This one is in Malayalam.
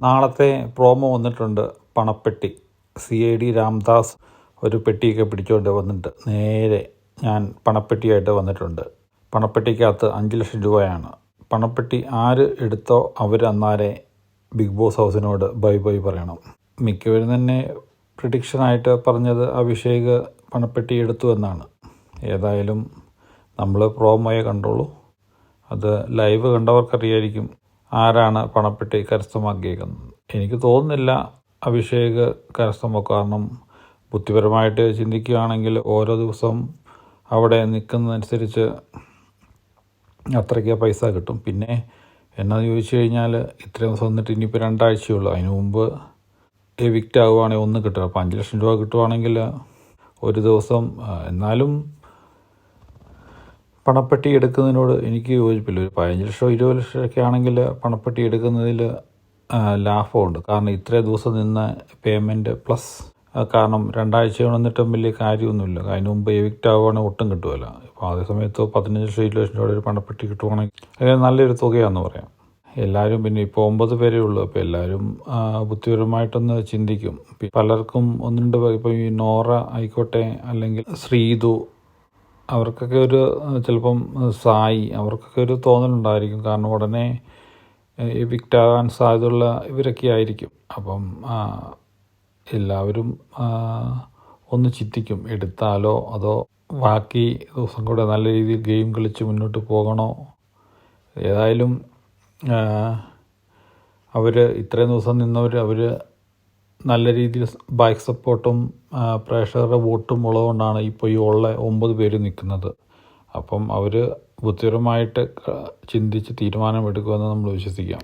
നാളത്തെ പ്രോമോ വന്നിട്ടുണ്ട് പണപ്പെട്ടി. സി ഐ ഡി രാംദാസ് ഒരു പെട്ടിയൊക്കെ പിടിച്ചുകൊണ്ട് വന്നിട്ട് നേരെ ഞാൻ പണപ്പെട്ടിയായിട്ട് വന്നിട്ടുണ്ട്. പണപ്പെട്ടിക്കകത്ത് അഞ്ച് ലക്ഷം രൂപയാണ്. പണപ്പെട്ടി ആര് എടുത്തോ അവർ അന്നാരെ ബിഗ് ബോസ് ഹൗസിനോട് ബൈ ബൈ പറയണം. മിക്കവരും തന്നെ പ്രിഡിക്ഷനായിട്ട് പറഞ്ഞത് അഭിഷേക് പണപ്പെട്ടി എടുത്തു എന്നാണ്. ഏതായാലും നമ്മൾ പ്രോമോയെ കണ്ടോളൂ. അത് ലൈവ് കണ്ടവർക്കറിയായിരിക്കും. ആരാണ് പണപ്പെട്ടി കരസ്ഥമാക്കിയേക്കുന്നത്? എനിക്ക് തോന്നുന്നില്ല അഭിഷേക് കരസ്ഥമാക്കും കാരണം ബുദ്ധിപരമായിട്ട് ചിന്തിക്കുകയാണെങ്കിൽ ഓരോ ദിവസം അവിടെ നിൽക്കുന്നതനുസരിച്ച് അത്രയ്ക്ക് പൈസ കിട്ടും. പിന്നെ എന്നാന്ന് ചോദിച്ചു കഴിഞ്ഞാൽ ഇത്രയും ദിവസം വന്നിട്ട് ഇനിയിപ്പോൾ രണ്ടാഴ്ചയുള്ളൂ. അതിന് മുമ്പ് എവിക്റ്റ് ആകുവാണെങ്കിൽ ഒന്ന് കിട്ടുക അപ്പോൾ അഞ്ച് ലക്ഷം രൂപ കിട്ടുവാണെങ്കിൽ ഒരു ദിവസം എന്നാലും പണപ്പെട്ടി എടുക്കുന്നതിനോട് എനിക്ക് യോജിപ്പില്ല. ഒരു പതിനഞ്ച് ലക്ഷം ഇരുപത് ലക്ഷം ഒക്കെ ആണെങ്കിൽ പണപ്പെട്ടി എടുക്കുന്നതിൽ ലാഭമുണ്ട്. കാരണം ഇത്രയും ദിവസം നിന്ന പേയ്മെന്റ് പ്ലസ് കാരണം രണ്ടാഴ്ച വന്നിട്ടും വലിയ കാര്യമൊന്നുമില്ല. അതിന് മുമ്പ് എവിക്റ്റ് ആവുകയാണെങ്കിൽ ഒട്ടും കിട്ടുമല്ല ഇപ്പോൾ അതേ സമയത്ത് പതിനഞ്ച് ലക്ഷം ഇരുപത് ലക്ഷം രൂപയുടെ ഒരു പണപ്പെട്ടി കിട്ടുവാണെങ്കിൽ അത് നല്ലൊരു തുകയാണെന്ന് പറയാം. എല്ലാവരും പിന്നെ ഇപ്പോൾ ഒമ്പത് പേരേ ഉള്ളൂ. അപ്പോൾ എല്ലാവരും ബുദ്ധിപരമായിട്ടൊന്ന് ചിന്തിക്കും. പലർക്കും ഒന്ന് രണ്ട് ഇപ്പോൾ ഈ നോറ ആയിക്കോട്ടെ അല്ലെങ്കിൽ ശ്രീതു അവർക്കൊക്കെ ഒരു ചിലപ്പം സായി അവർക്കൊക്കെ ഒരു തോന്നലുണ്ടായിരിക്കും. കാരണം ഉടനെ വിക്റ്റാകാൻ സാധ്യതയുള്ള ഇവരൊക്കെ ആയിരിക്കും. അപ്പം എല്ലാവരും ഒന്ന് ചിന്തിക്കും എടുത്താലോ അതോ ബാക്കി ദിവസം കൂടെ നല്ല രീതിയിൽ ഗെയിം കളിച്ച് മുന്നോട്ട് പോകണോ? ഏതായാലും അവർ ഇത്രയും ദിവസം നിന്നവർ അവർ നല്ല രീതിയിൽ ബാക്ക് സപ്പോർട്ടും പ്രേക്ഷകരുടെ വോട്ടും ഉള്ളതുകൊണ്ടാണ് ഇപ്പോൾ ഈ ഉള്ള ഒമ്പത് പേര് നിൽക്കുന്നത് അപ്പം അവർ ബുദ്ധിപരമായിട്ട് ചിന്തിച്ച് തീരുമാനമെടുക്കുമെന്ന് നമ്മൾ വിശ്വസിക്കാം.